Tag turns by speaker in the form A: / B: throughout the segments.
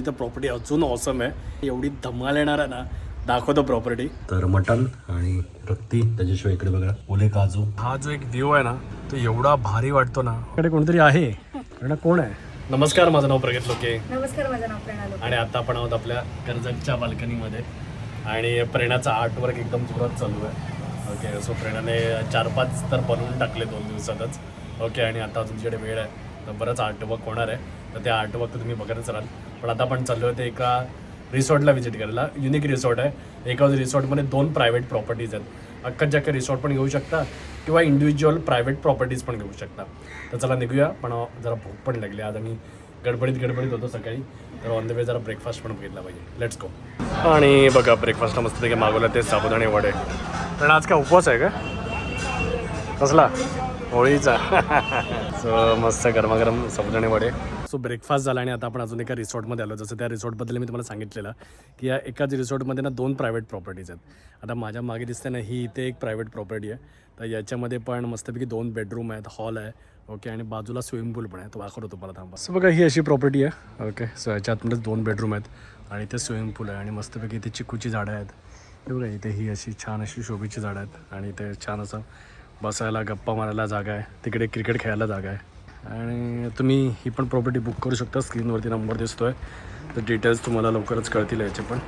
A: ही तर प्रॉपर्टी अजून ऑसम आहे. एवढी धमाल येणार आहे ना दाखवतो प्रॉपर्टी तर मटन आणि रक्ती त्याच्याशिवाय इकडे बघा. ओले काजू. हा जो एक व्ह्यू आहे ना तो एवढा भारी वाटतो ना. इकडे कोणतरी आहे. कोण आहे? नमस्कार माझं नाव प्रगत लोके.
B: नमस्कार माझं नाव प्रेरणा लोके.
A: आणि आता आपण आहोत आपल्या कर्जतच्या बाल्कनीमध्ये. आणि प्रेरणाचा आर्टवर्क एकदम जोरात चालू आहे. ओके सो प्रेरणाने चार पाच तर बनवून टाकले दोन दिवसातच. ओके आणि आता तुमच्याकडे वेळ आहे. तर बरंच आर्टवर्क होणार आहे. तर त्या आर्टवर्क तुम्ही बघतच राहाल. पण आता आपण चाललो आहे ते एका रिसॉर्टला व्हिजिट करायला. युनिक रिसॉर्ट आहे. एका रिसॉर्टमध्ये दोन प्रायव्हेट प्रॉपर्टीज आहेत. अख्खा अख्खा रिसॉर्ट पण घेऊ शकता किंवा इंडिव्हिज्युअल प्रायव्हेट प्रॉपर्टीज पण घेऊ शकता. तर चला निघूया पण जरा भूक पण लागली. आज आम्ही गडबडीत गडबडीत होतो सकाळी. तर ऑन द वे जरा ब्रेकफास्ट पण बघितला पाहिजे. लेट्स गो आणि बघा ब्रेकफास्टला मस्त की मागवलं ते साबुदाणे वडे. पण आज काय उपवास आहे का? कसला? होळीचा. सो मस्त गरमागरम साबुदाणे वडे. सो ब्रेकफास्ट झाला आणि आता आपण अजून एका रिसॉर्टमध्ये आलो. जसं त्या रिसॉर्टबद्दल मी तुम्हाला सांगितलेलं की या एकाच रिसॉर्टमध्ये ना दोन प्रायव्हेट प्रॉपर्टीज आहेत. आता माझ्या मागे दिसते ना ही इथे एक प्रायव्हेट प्रॉपर्टी आहे. तर याच्यामध्ये पण मस्तपैकी दोन बेडरूम आहेत हॉल आहे. ओके आणि बाजूला स्विमिंग पूल पण आहे. तो दाखवतो तुम्हाला थांबा. सो बघा ही अशी प्रॉपर्टी आहे. ओके सो याच्या आतमध्येच दोन बेडरूम आहेत. आणि इथे स्विमिंग पूल आहे. आणि मस्तपैकी इथे चिकूची झाडं आहेत. हे बघा इथे ही अशी छान अशी शोभेची झाडं आहेत. आणि इथे छान असं बसायला गप्पा मारायला जागा आहे. तिकडे क्रिकेट खेळायला जागा आहे. आणि तुम्ही ही पण प्रॉपर्टी बुक करू शकता. स्क्रीनवरती नंबर दिसतो आहे तर डिटेल्स तुम्हाला लवकरच कळतील याचे पण.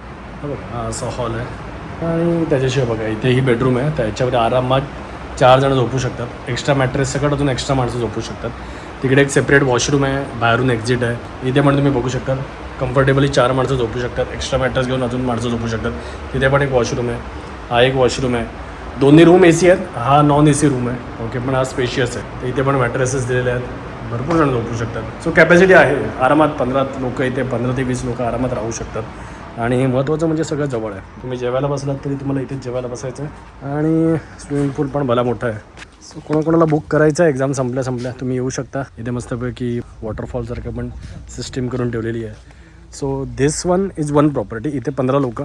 A: बघा हा असा हॉल आहे. आणि त्याच्याशिवाय बघा इथे ही बेडरूम आहे. त्याच्यामध्ये आरामात चार जण झोपू शकतात. एक्स्ट्रा मॅट्रेस सकट अजून एक्स्ट्रा माणसं झोपू शकतात. तिकडे एक सेपरेट वॉशरूम आहे. बाहेरून एक्झिट आहे. इथे पण तुम्ही बघू शकता कम्फर्टेबली चार माणसं झोपू शकतात. एक्स्ट्रा मॅट्रेस घेऊन अजून माणसं झोपू शकतात. तिथे पण एक वॉशरूम आहे. हा एक वॉशरूम आहे. दोन्ही रूम ए सी आहेत? हा नॉन ए सी रूम आहे. ओके पण हा स्पेशियस आहे. तर इथे पण मॅट्रेसेस दिलेले आहेत. भरपूर जण झोपू शकतात. सो कॅपॅसिटी आहे. आरामात पंधरा लोक इथे पंधरा ते वीस लोक आरामात राहू शकतात. आणि महत्त्वाचं म्हणजे सगळं जवळ आहे. तुम्ही जेवायला बसलात तरी तुम्हाला इथेच जेवायला बसायचं आहे. आणि स्विमिंग पूल पण भला मोठा आहे. सो कोणाकोणाला बुक करायचं आहे? एक्झाम संपल्या संपल्या. तुम्ही येऊ शकता. इथे मस्तपैकी वॉटरफॉलसारखं पण सिस्टीम करून ठेवलेली आहे. So this one is one property इथे पंधरा लोक.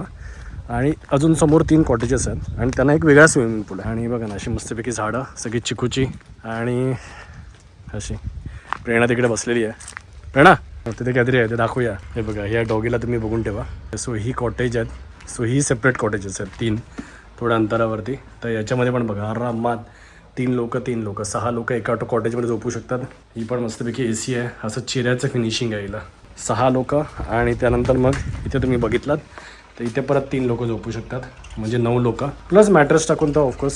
A: आणि अजून समोर तीन कॉटेजेस आहेत. आणि त्यांना एक वेगळा स्विमिंग पूल आहे. आणि बघा ना अशी मस्तपैकी झाडं सगळी चिकूची. आणि अशी प्रेरणा तिकडे बसलेली आहे. प्रेरणा तिथे काहीतरी आहे ते दाखवूया. हे बघा ह्या डॉगीला तुम्ही बघून ठेवा. सो ही कॉटेज आहेत. सो ही सेपरेट कॉटेजेस आहेत तीन. थोड्या अंतरावरती. तर याच्यामध्ये पण बघा आरामात तीन लोक तीन लोक. सहा लोक एका कॉटेजमध्ये झोपू शकतात. ही पण मस्तपैकी ए सी आहे. असं चिऱ्याचं फिनिशिंग आहे हिला. सहा लोक आणि त्यानंतर मग इथे तुम्ही बघितलात. तर इथे परत तीन लोक झोपू शकतात म्हणजे नऊ लोक. प्लस मॅट्रेस टाकून तर ऑफकोर्स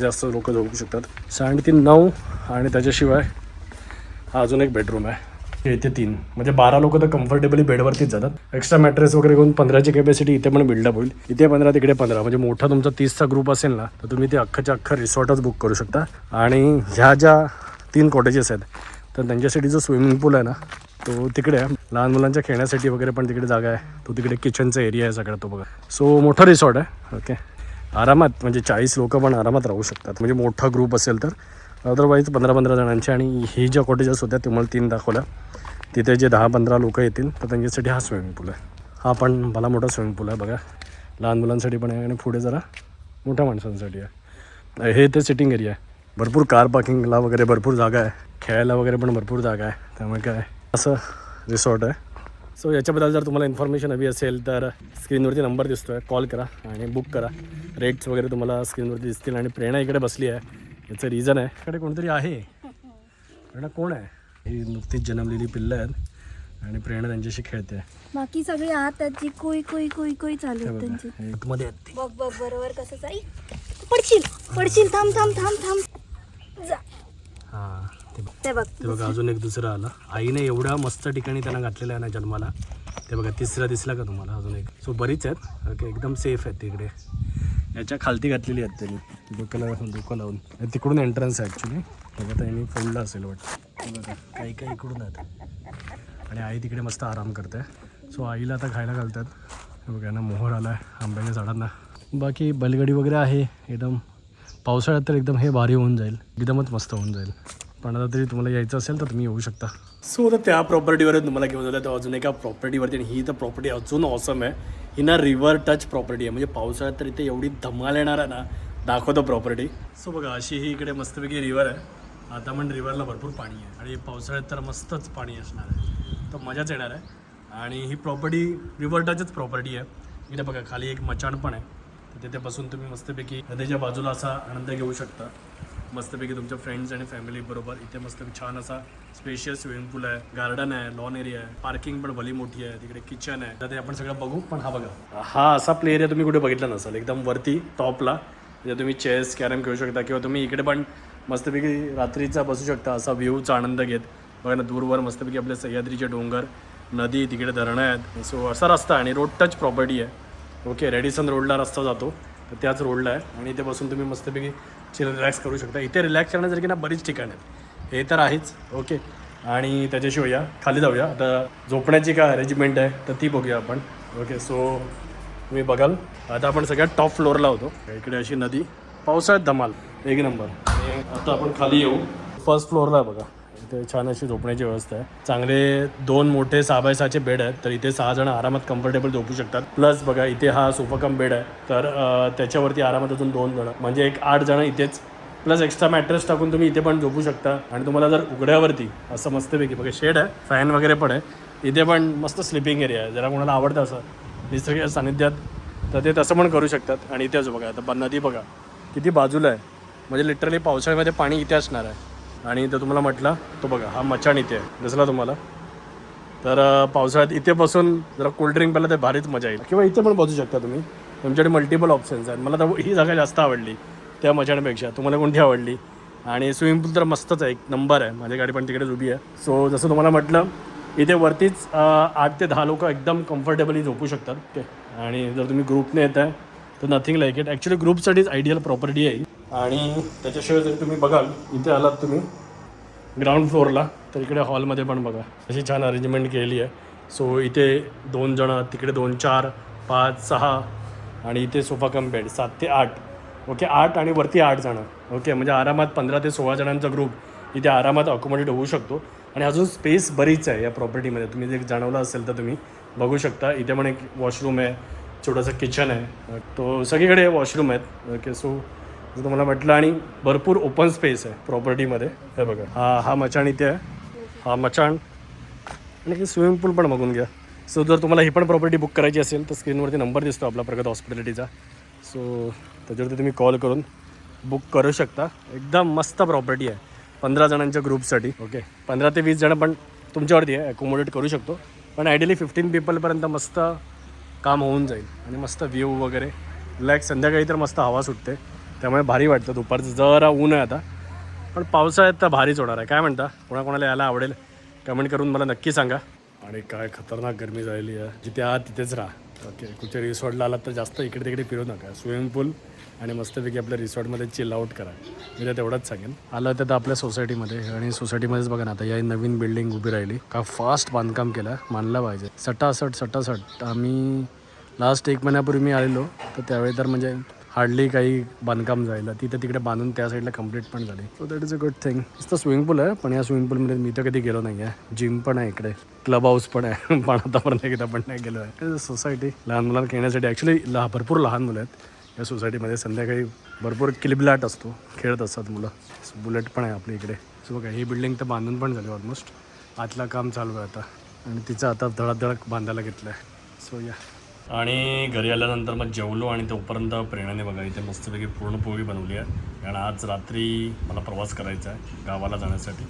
A: जास्त लोक झोपू शकतात. साडे तीन नऊ आणि त्याच्याशिवाय हा अजून एक बेडरूम आहे. इथे तीन. म्हणजे बारा लोक तर कम्फर्टेबली बेडवरतीच जातात. एक्स्ट्रा मॅट्रेस वगैरे घेऊन पंधराची कॅपॅसिटी इथे पण बिल्डअप होईल. इथे पंधरा तिकडे पंधरा. म्हणजे मोठा तुमचा तीसचा ग्रुप असेल ना तर तुम्ही ते अख्खाच्या अख्खा रिसॉर्टच बुक करू शकता. आणि ह्या ज्या तीन कॉटेजेस आहेत तर त्यांच्यासाठी जो स्विमिंग पूल आहे ना तो तिकडे आहे. लहान मुलांच्या खेळण्यासाठी वगैरे पण तिकडे जागा आहे. तो तिकडे किचनचा एरिया आहे सगळा तो बघा. सो मोठा रिसॉर्ट आहे. ओके आरामात म्हणजे चाळीस लोक पण आरामात राहू शकतात. म्हणजे मोठा ग्रुप असेल तर. अदरवाईज पंधरा पंधरा जणांची आणि ही ज्या कॉटेजेस होत्या तुम्हाला तीन दाखवल्या. तिथे जे दहा पंधरा लोक येतील तर त्यांच्यासाठी हा स्विमिंग पूल आहे. हा पण भला मोठा स्विमिंग पूल आहे बघा. लहान मुलांसाठी पण आहे आणि पुढे जरा मोठ्या माणसांसाठी आहे. हे ते सिटिंग एरिया आहे. भरपूर कार पार्किंगला वगैरे भरपूर जागा आहे. खेळायला वगैरे पण भरपूर जागा आहे. त्यामुळे काय असं रिसॉर्ट आहे. सो याच्याबद्दल जर तुम्हाला इन्फॉर्मेशन हवी असेल तर स्क्रीनवरती नंबर दिसतो आहे कॉल करा आणि बुक करा. रेट्स वगैरे तुम्हाला स्क्रीनवरती दिसतील आणि प्रेरणा इकडे बसली आहे. याचं रिझन आहे. इकडे कोणतरी आहे. प्रेरणा कोण आहे? ही नुकतीच जन्मलेली पिल्लं आहेत आणि प्रेरणा त्यांच्याशी खेळते.
B: बाकी सगळी आत आहेत जी कुई कुई कुई कुई चालू
A: हे
B: त्यांची.
A: मध्ये आहेत ती.
B: बघ बघ बरोबर कसं जाई पडशील पडशील थांब थांब थांब थांब.
A: ते
B: बघ.
A: ते बघा अजून एक दुसरं आलं. आईने एवढ्या मस्त ठिकाणी त्यांना घातलेला आहे ना जन्माला. ते बघा तिसरा दिसला का तुम्हाला? अजून एक. सो बरीच आहेत. ओके एकदम सेफ आहेत तिकडे. याच्या खालती घातलेली आहेत त्यांनी. डोक्याला डोकं लावून. तिकडून एंट्रन्स आहे ॲक्च्युली बघा त्यांनी फोडलं असेल वाटतं. बघा काही काही इकडून आहेत. आणि आई तिकडे मस्त आराम करते. सो आईला आता खायला घालतात. बघा ना मोहर आला आहे आंब्याच्या झाडांना. बाकी बैलगाडी वगैरे आहे. एकदम पावसाळ्यात तर एकदम हे भारी होऊन जाईल. एकदमच मस्त होऊन जाईल. पण आता तरी तुम्हाला यायचं असेल तर तुम्ही येऊ शकता. सो आता त्या प्रॉपर्टीवर तुम्हाला घेऊन जातं तर अजून एका प्रॉपर्टीवरती आणि ही तर प्रॉपर्टी अजून ऑसम आहे. ही ना रिव्हर टच प्रॉपर्टी आहे. म्हणजे पावसाळ्यात तर इथे एवढी धमाल येणार आहे ना दाखवतो प्रॉपर्टी सो बघा अशी ही इकडे मस्तपैकी रिव्हर आहे. आता पण रिव्हरला भरपूर पाणी आहे. आणि पावसाळ्यात तर मस्तच पाणी असणार आहे. तर मजाच येणार आहे. आणि ही प्रॉपर्टी रिव्हर्टाचीच प्रॉपर्टी आहे. इथे बघा खाली एक मचाण पण आहे. तर तिथे बसून तुम्ही मस्तपैकी नदीच्या बाजूला असा आनंद घेऊ शकता. मस्तपैकी तुमच्या फ्रेंड्स आणि फॅमिली बरोबर. इथे मस्तपैकी छान असा स्पेशियस स्विमिंग पूल आहे गार्डन आहे लॉन एरिया आहे. पार्किंग पण भली मोठी आहे तिकडे किचन आहे. तर ते आपण सगळं बघू पण हा बघा. हा असा प्ले एरिया तुम्ही कुठे बघितला नसाल एकदम वरती टॉपला म्हणजे तुम्ही चेस कॅरम खेळू शकता किंवा तुम्ही इकडे पण मस्तपैकी रात्रीचा बसू शकता असा व्ह्यूचा आनंद घेत. बघा ना दूरवर मस्तपैकी आपले सह्याद्रीचे डोंगर नदी तिकडे धरणं आहेत. सो असा रस्ता आहे आणि रोड टच प्रॉपर्टी आहे. ओके रेडिसन रोडला रस्ता जातो. तर त्याच रोडला आहे. आणि इथे बसून तुम्ही मस्तपैकी चिल रिलॅक्स करू शकता. इथे रिलॅक्स करण्यासारखी ना बरीच ठिकाणं आहेत. हे तर आहेच. ओके. आणि त्याच्याशिवाय या खाली जाऊया. आता झोपण्याची काय अरेंजमेंट आहे तर ती बघूया आपण. ओके सो तुम्ही बघाल. आता आपण सगळ्यात टॉप फ्लोअरला होतो. इकडे अशी नदी. पावसाळ्यात धमाल. एक नंबर. आता आपण खाली येऊ. फर्स्ट फ्लोअरला बघा. इथे छान अशी झोपण्याची व्यवस्था आहे. चांगले दोन मोठे सहा बाय सहाचे बेड आहेत तर इथे सहा जण आरामात कम्फर्टेबल झोपू शकतात. प्लस बघा इथे हा सोफाकम बेड आहे तर त्याच्यावरती आरामात अजून दोन जण. म्हणजे एक आठ जण इथेच. प्लस एक्स्ट्रा मॅट्रेस टाकून तुम्ही इथे पण झोपू शकता. आणि तुम्हाला जर उघड्यावरती असं मस्तपैकी बघा शेड आहे फॅन वगैरे पण आहे. इथे पण मस्त स्लिपिंग एरिया आहे. जरा कोणाला आवडतं असं निसर्ग सानिध्यात तर ते तसं पण करू शकतात. आणि इथेच बघा आता नदी बघा किती बाजूला आहे. म्हणजे लिटरली पावसाळ्यामध्ये पाणी इथे असणार आहे. आणि तर तुम्हाला म्हटलं तो बघा हा मचाण इथे आहे. दिसला तुम्हाला? तर पावसाळ्यात इथे बसून जरा कोल्ड्रिंक प्यायला तर भारीच मजा येईल. किंवा इथे पण बसू शकता तुम्ही. तुमच्याकडे मल्टिपल ऑप्शन्स आहेत. मला तर ही जागा जास्त आवडली त्या मचाणपेक्षा. तुम्हाला कोणती आवडली? आणि स्विमिंग पूल तर मस्तच आहे एक नंबर आहे. माझी गाडी पण तिकडेच उभी आहे. सो जसं तुम्हाला म्हटलं इथे वरतीच आठ ते दहा लोक एकदम कम्फर्टेबली झोपू शकतात. ओके आणि जर तुम्ही ग्रुपने येत आहे तर नथिंग लाईक इट ॲक्च्युली ग्रुपसाठीच आयडियल प्रॉपर्टी आहे आणि त्याच्याशिवाय जर तुम्ही बघाल इथे आलात तुम्ही ग्राउंड फ्लोअरला तर इकडे हॉलमध्ये पण बघा. अशी छान अरेंजमेंट केली आहे. सो इथे दोन जणं तिकडे दोन चार पाच सहा आणि इथे सोफा कम बेड सात ते आठ. ओके आठ आणि वरती आठ जणं. ओके म्हणजे आरामात पंधरा ते सोळा जणांचा ग्रुप इथे आरामात अकोमोडेट होऊ शकतो. आणि अजून स्पेस बरीच आहे या प्रॉपर्टीमध्ये तुम्ही जे जाणवलं असेल तर तुम्ही बघू शकता. इथे पण एक वॉशरूम आहे छोटंसं किचन आहे. तो सगळीकडे वॉशरूम आहेत. ओके सो जसं तुम्हाला म्हटलं आणि भरपूर ओपन स्पेस आहे प्रॉपर्टीमध्ये हे बघा हा हा मचाण इथे आहे. हा मचाण. आणि स्विमिंग पूल पण बघून घ्या. सो जर तुम्हाला ही पण प्रॉपर्टी बुक करायची असेल तर स्क्रीनवरती नंबर दिसतो आपला प्रगत हॉस्पिटॅलिटीचा सो त्याच्यावरती तुम्ही कॉल करून बुक करू शकता. एकदम मस्त प्रॉपर्टी आहे. पंधरा जणांच्या ग्रुपसाठी ओके पंधरा ते वीस जणं पण तुमच्यावरती आहे अकोमोडेट करू शकतो. पण आयडियली फिफ्टीन पीपलपर्यंत मस्त काम होऊन जाईल. आणि मस्त व्ह्यू वगैरे. लाईक संध्याकाळी तर मस्त हवा सुटते. त्यामुळे भारी वाटतं. दुपारचं जरा ऊन आहे आता. पण पावसाळ्यात तर भारीच होणार आहे. काय म्हणता? कोणाकोणाला यायला आवडेल? कमेंट करून मला नक्की सांगा. आणि काय खतरनाक गरमी झालेली आहे. जिथे आहात तिथेच राहा. ओके. कुठे रिसॉर्टला आलात तर जास्त इकडे तिकडे फिरू नका. स्विमिंग पूल आणि मस्तपैकी आपल्या रिसॉर्टमध्ये चिल आउट करा. मी तर तेवढंच सांगेन. आलं तर आपल्या सोसायटीमध्ये आणि सोसायटीमध्येच बघा ना आता या नवीन बिल्डिंग उभी राहिली. का फास्ट बांधकाम केलं. मानलं पाहिजे. सटासट सटासट. आम्ही लास्ट एक महिन्यापूर्वी मी आलेलो तर त्यावेळी तर म्हणजे हार्डली काही बांधकाम जायला तिथे तिकडे बांधून त्या साईडला कंप्लीट पण झाली. So that is a good thing नुसतं स्विमिंग पूल आहे पण या स्विमिंग पूलमध्ये मी तर कधी गेलो नाही आहे जिम पण आहे इकडे. क्लब हाऊस पण आहे. पण आतापर्यंत एकदा पण नाही गेलो आहे. सोसायटी लहान मुलांना खेळण्यासाठी ॲक्च्युली लहा भरपूर लहान मुलं आहेत. या सोसायटीमध्ये संध्याकाळी भरपूर किलबिलाट असतो. खेळत असतात मुलं. बुलेट पण आहे आपल्या इकडे. सो बघा ही बिल्डिंग तर बांधून पण झाली ऑलमोस्ट आतलं काम चालू आहे आता. आणि तिचं आता धडाधड बांधायला घेतलं आहे सो या आणि घरी आल्यानंतर मग जेवलो आणि तोपर्यंत प्रेरणाने बघा इथे मस्तपैकी पुरणपोळी बनवली आहे. कारण आज रात्री मला प्रवास करायचा आहे गावाला जाण्यासाठी.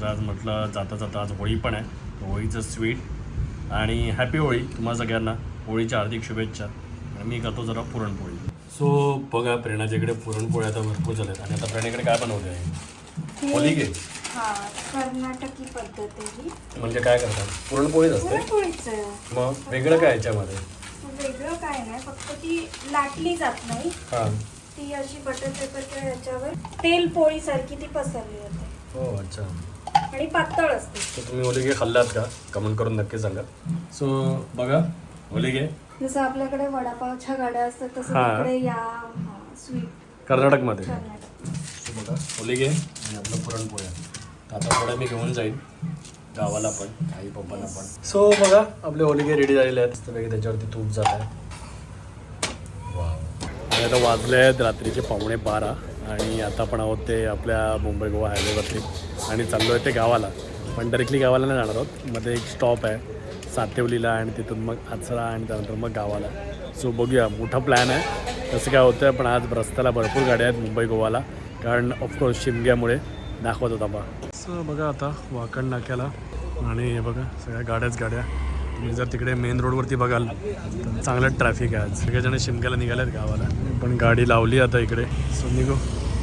A: तर आज म्हटलं जाता जाता आज होळी पण आहे. होळीचं स्वीट आणि हॅपी होळी तुम्हाला सगळ्यांना. होळीच्या हार्दिक शुभेच्छा. आणि मी करतो जरा पुरणपोळी. सो बघा प्रेरणाच्या इकडे पुरणपोळी आता भरपूर झाल्यात आणि आता प्रेरणेकडे काय बनवते आहे होली
B: हा कर्नाटकी पद्धत
A: म्हणजे काय करतात? पुरणपोळीच असते? मग वेगळं काय याच्यामध्ये?
B: वेगळं काय नाही फक्त ती लाटली जात नाही.
A: हां.
B: ती अशी बटर पेपरच्या ह्याच्यावर तेल पोळी सारखी ती पसरली जाते
A: हो अच्छा.
B: आणि पातळ असते.
A: तर तुम्ही ओलिगे खाल्लात का? कमेंट करून नक्की सांगा. सो बघा ओलिगे.
B: जसं आपल्याकडे वडापावच्या गाड्या असतात तसं
A: हा.
B: तिकडे या स्वीट
A: कर्नाटकमध्ये.
B: कर्नाटक.
A: सो बघा ओलिगे आणि आपलं पुरणपोळ्या तर आता थोड्या मी घेऊन जाईन. गावाला पण आई पप्पाला पण. सो बघा आपले ओलिगे रेडी झालेले आहेत. मस्तपैकी त्याच्यावरती तूप जात आहे. आणि आता वाजले आहेत रात्रीचे पावणे बारा आणि आता पण आहोत ते आपल्या मुंबई गोवा हायवेवरती आणि चाललो आहे ते गावाला. पण डायरेक्टली गावाला नाही जाणार आहोत. मध्ये एक स्टॉप आहे सातेवलीला आणि तिथून मग आचरा आणि त्यानंतर मग गावाला. सो बघूया. मोठा प्लॅन आहे. तसं काय होतं पण आज रस्त्याला भरपूर गाड्या आहेत मुंबई गोवाला. कारण ऑफकोर्स शिमग्यामुळे दाखवत होता बा. सो बघा आता वाकण नाक्याला. आणि हे बघा सगळ्या गाड्याच गाड्या. तुम्ही जर तिकडे मेन रोडवरती बघाल तर चांगलं ट्रॅफिक आहे आज. सगळेजण निघाले आहेत गावाला. पण गाडी लावली आता इकडे. सो निघू.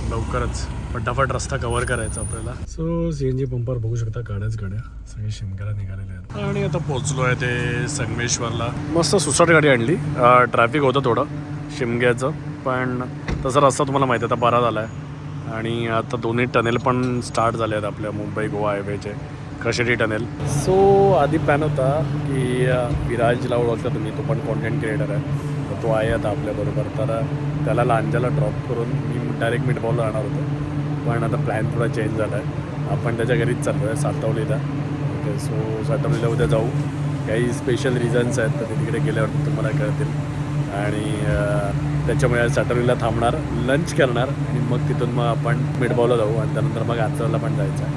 A: लवकरच. फटाफट रस्ता कव्हर करायचा आपल्याला. सो सी एन जी पंपावर बघू शकता गाड्याच गाड्या. सगळे शिमक्याला निघालेले आहेत. आणि आता पोहोचलो आहे ते संगमेश्वरला. मस्त सुसाट गाडी आणली. ट्रॅफिक होतं थोडं शिमग्याचं. पण तसा रस्ता तुम्हाला माहिती आहे आता बरा झाला आहे आणि आता दोन्ही टनेल पण स्टार्ट झाले आहेत आपल्या मुंबई गोवा हायवेचे कशेरी टनेल. सो आधी प्लॅन होता की विराजला ओळखता तुम्ही तो पण कॉन्टेंट क्रिएटर आहे. तर तो आहे आता आपल्याबरोबर तर त्याला लांजाला ड्रॉप करून मी डायरेक्ट मिटबॉलला राहणार होतो. पण आता प्लॅन थोडा चेंज झाला आहे आपण त्याच्या घरीच चाललो आहे सातवलीला. ओके सो सातवलीला उद्या जाऊ. काही स्पेशल रिझन्स आहेत तर ते तिकडे गेल्यावर तुम्हाला कळतील. आणि त्याच्यामुळे आज थांबणार लंच करणार. आणि मग तिथून मग आपण मिडबॉलला जाऊ. आणि त्यानंतर मग आचरला पण जायचं आहे.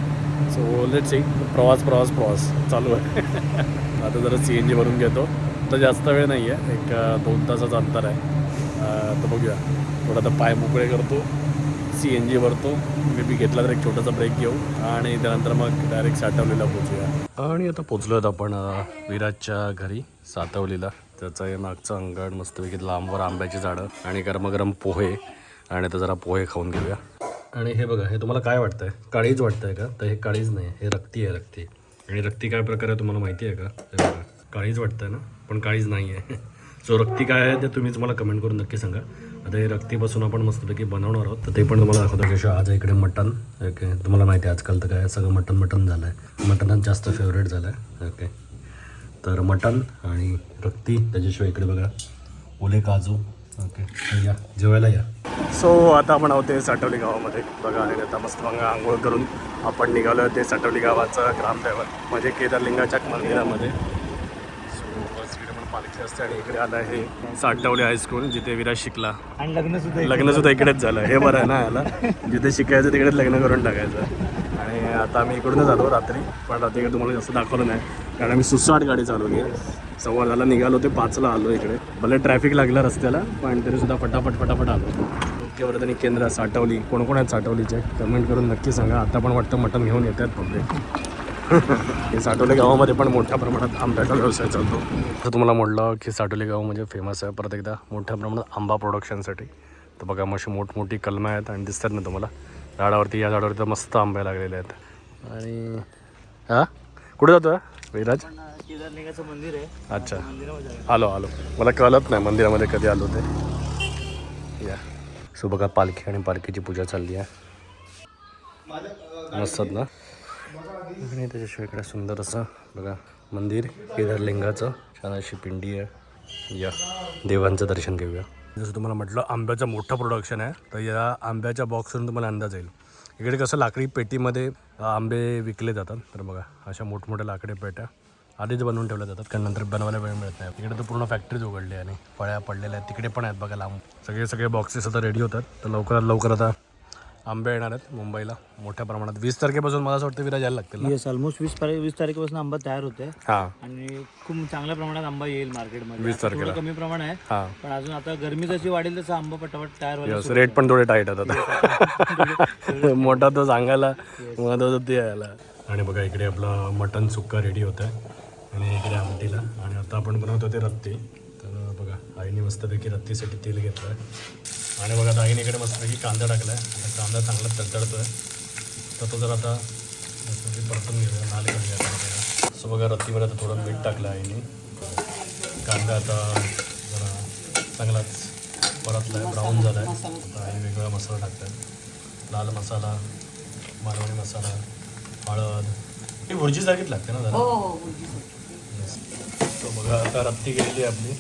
A: सो लेट सी प्रवास प्रवास प्रवास. चालू आहे. आता जरा सी एन जी भरून घेतो. तर जास्त वेळ नाही आहे एक दोन तासाचं अंतर आहे. तर बघूया. थोडं आता पाय मोकळे करतो. सी एन जी भरतो. मे बी घेतला तर एक छोटासा ब्रेक घेऊ. आणि त्यानंतर मग डायरेक्ट साठवलीला पोचूया आणि आता पोचलो आहेत आपण विराजच्या घरी सातवलीला त्याचं हे मागचं अंगण मस्तपैकी लांबवर आंब्याची झाडं आणि गरमागरम पोहे. आणि आता जरा पोहे खाऊन घेऊया. आणि हे बघा हे तुम्हाला काय वाटतं आहे काळीज आहे का? तर हे काळीज नाही हे रक्ती आहे रक्ती. आणि रक्ती काय प्रकार आहे तुम्हाला माहिती आहे का? हे बघा काळीज आहे ना? पण काळीज नाही आहे. सो रक्ती काय आहे ते तुम्हीच मला कमेंट करून नक्की सांगा. आता हे रक्तीपासून आपण मस्तपैकी बनवणार आहोत. तर ते पण तुम्हाला दाखवतो की आज इकडे मटन ओके. तुम्हाला माहिती आहे आजकाल तर काय सगळं मटन मटन झालं आहे मटनच जास्त फेवरेट झालं आहे ओके. तर मटन आणि रक्ती त्याच्याशिवाय इकडे बघा ओले काजू ओके. या जेवायला या. सो आता आपण आहोत ते साठवली गावामध्ये. बघा आणि आता मस्त मग आंघोळ करून आपण निघालो ते साठवली गावाचं ग्रामदैवत म्हणजे केदारलिंगाच्या मंदिरामध्ये. सो बस इकडे पण पालखी असते आणि इकडे आलं आहे साठवली हायस्कूल जिथे विराज शिकला.
C: आणि लग्न सुद्धा
A: लग्न सुद्धा इकडेच झालं. हे बरं आहे ना याला. जिथे शिकायचं तिकडेच लग्न करून टाकायचं. आणि आता आम्ही इकडूनच आलो रात्री. पण रात्री काही तुम्हाला जास्त दाखवलं नाही. कारण आम्ही सुसाट गाडी चालवली सव्वा झाला निघालो ते पाचला आलो इकडे. भले ट्रॅफिक लागलं रस्त्याला पण तरीसुद्धा फटाफट फटाफट आलो. मुख्यवर्धनी केंद्र साठवली. कोण कोण आहेत साठवलीचे? कमेंट करून नक्की सांगा. आता पण वाटतं मटण घेऊन येत आहेत पब्लिक हे साठवले गावामध्ये पण मोठ्या प्रमाणात आंब्याचा व्यवसाय चालतो. तर तुम्हाला म्हटलं की साठवले गाव म्हणजे फेमस आहे. परत एकदा मोठ्या प्रमाणात आंबा प्रोडक्शनसाठी तर बघा मशी मोठमोठी कलमं आहेत आणि दिसतात ना तुम्हाला. झाडावरती या झाडावरती तर मस्त आंबे लागलेले आहेत. आणि हां? कुठे जातो विराज?
C: केदारलिंगाचं मंदिर आहे.
A: अच्छा. आलो आलो. मला कळत नाही मंदिरामध्ये कधी आलो ते. या. सो बघा पालखी आणि पालखीची पूजा चालली आहे. मस्त ना? आणि त्याच्याशिवाय इकडे सुंदर असं बघा मंदिर केदारलिंगाचं. छान अशी पिंडी आहे. या. देवांचं दर्शन घेऊया. जसं तुम्हाला म्हटलं आंब्याचं मोठं प्रोडक्शन आहे. तर या आंब्याच्या बॉक्सवरून तुम्हाला अंदाज येईल. इकडे कसं लाकडी पेटीमध्ये आंबे विकले जातात. तर बघा अशा मोठमोठ्या लाकडी पेट्या आधीच बनवून ठेवल्या जातात कारण नंतर बनवायला वेळ मिळत नाही. इकडे तर पूर्ण फॅक्टरीज उघडली आहे आणि फळ्या पडलेल्या आहेत. तिकडे पण आहेत बघा लांब. सगळे सगळे बॉक्सेस आता रेडी होतात. तर लवकरात लवकर आता आंबे येणार आहेत मुंबईला. मोठ्या प्रमाणात. वीस तारखेपासून मला असं वाटतं विराज यायला लागतील ना?
C: येस ऑलमोस्ट वीस तारीख वीस तारखेपासून आंबा तयार होते
A: हां.
C: आणि खूप चांगल्या प्रमाणात आंबा येईल मार्केटमध्ये.
A: वीस
C: आता थोडं
A: तारखेला.
C: कमी प्रमाण आहे
A: हां.
C: पण अजून आता गरमी जशी वाढेल तसं आंबा पटापट तयार व्हायला
A: यस रेट पण थोडे टाईट आहेत आता. मोठा तो सांगायला तो ते यायला. आणि बघा इकडे आपलं मटन सुक्का रेडी होतं आहे आणि इकडे आमटीला. आणि आता आपण बनवतो ते रत्ती. तर बघा आईने मस्तपैकी रत्तीसाठी तेल घेतलं आहे आणि बघा इकडे मस्तपैकी कांदा टाकला आहे कांदा चांगला तडतडतो आहे तर तो जर आता मस्तपैकी परतून घेऊया नाल कांद्याला सो बघा रत्तीवर आता थोडं मीठ टाकलं आईने. कांदा आता जरा चांगलाच परतला आहे ब्राऊन झाला आहे आता आई वेगवेगळा मसाला टाकतात लाल मसाला मालवणी मसाला हळद. ही भुर्जीसारखीच लागते ना जरा? Yes. तो बघा आता रत्ती गेलेली आहे आपली.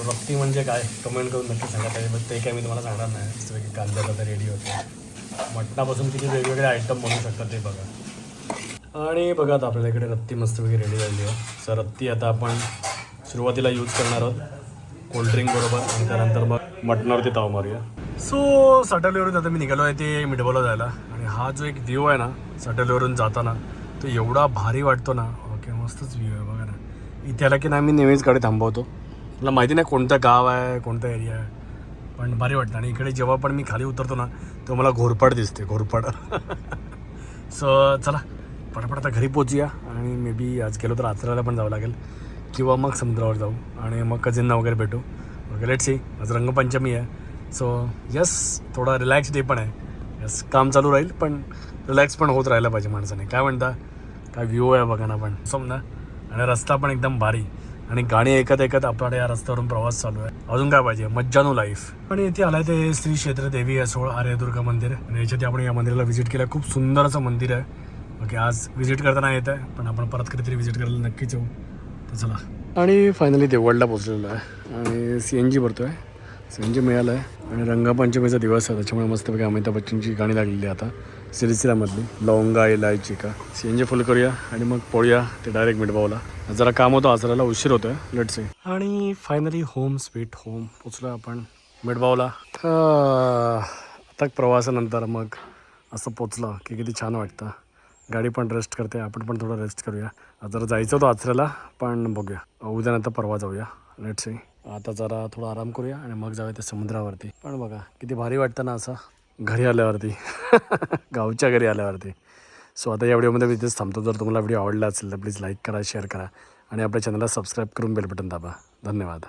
A: तर रत्ती म्हणजे काय? कमेंट करून नक्की सांगा. त्याच्यामध्ये ते काय मी तुम्हाला सांगणार नाही. जसं की कांद्याचा तर रेडी होतो. मटणापासून किती वेगवेगळे आयटम बनवू शकतात ते बघा. आणि बघा आता आपल्याला इकडे रत्ती मस्तपैकी रेडी झाली आहे. सर रत्ती आता आपण सुरुवातीला यूज करणार आहोत. कोल्ड्रिंक बरोबर. आणि त्यानंतर मग मटणावरती ताव मारूया. सो सटलीवरून आता मी निघालो आहे ते मिठबोला जायला. आणि हा जो एक व्ह्यू आहे ना सटलीवरून जाताना तो एवढा भारी वाटतो ना. ओके मस्तच व्ह्यू आहे. बघा ना. इथे आला की नाही मी नेहमीच गाडी थांबवतो. मला माहिती नाही कोणतं गाव आहे कोणतं एरिया आहे. पण भारी वाटतं. आणि इकडे जेव्हा पण मी खाली उतरतो ना तेव्हा मला घोरपड दिसते घोरपड. सो चला पटापट आता घरी पोचूया. आणि मे बी आज गेलो तर आचराला पण जावं लागेल. किंवा मग समुद्रावर जाऊ. आणि मग कझिनना वगैरे भेटू. वगैरे लेट सी आज रंगपंचमी आहे. सो यस थोडा रिलॅक्स डे पण आहे. यस काम चालू राहील पण रिलॅक्स पण होत राहिलं पाहिजे माणसाने. काय म्हणता? काय व्ह्यू आहे बघा ना पण. समजा. आणि रस्ता पण एकदम भारी. आणि गाणी ऐकत ऐकत आपला या रस्त्यावरून प्रवास चालू आहे. अजून काय पाहिजे? मज्जानू लाईफ आणि इथे आलाय ते श्री क्षेत्र देवी असोळ आर्यदुर्गा मंदिर. आणि याच्यात आपण या मंदिराला व्हिजिट केलं खूप सुंदर असं मंदिर आहे. ओके आज व्हिजिट करताना येत आहे पण आपण परत कधीतरी व्हिजिट करायला नक्कीच येऊ. तर चला. आणि फायनली देवळला पोचलेलो आहे. आणि सी एन जी भरतो आहे सी एन जी मिळालं आहे आणि रंगपंचमीचा दिवस आहे. त्याच्यामुळे मस्तपैकी अमिताभ बच्चनची गाणी लागलेली आहे आता. सिलसिलामधली. लवंगा इलायची का सी एन जी फुल करूया आणि मग पोळूया ते डायरेक्ट मिठबावला जरा काम होतं आचरायला उशीर होतोय. लेट से आणि फायनली होम स्वीट होम पोचलो आपण मिठबावला आता प्रवासानंतर मग असं पोचलं की किती छान वाटतं. गाडी पण रेस्ट करते आपण पण थोडं रेस्ट करूया. जरा जायचं होतं आचऱ्याला पण बघूया. उद्या नंतर परवा जाऊया. लेट सी आता जरा थोडा आराम करूया आणि मग जाऊया त्या समुद्रावरती. पण बघा किती भारी वाटतं ना असं. घरी आल्यावरती. गावच्या घरी आल्यावरती. सो आता या व्हिडिओमध्ये मी इथेच थांबतो. जर तुम्हाला व्हिडिओ आवडला असेल तर प्लीज लाईक करा शेअर करा आणि आपल्या चॅनलला सबस्क्राईब करून बेल बटन दाबा. धन्यवाद.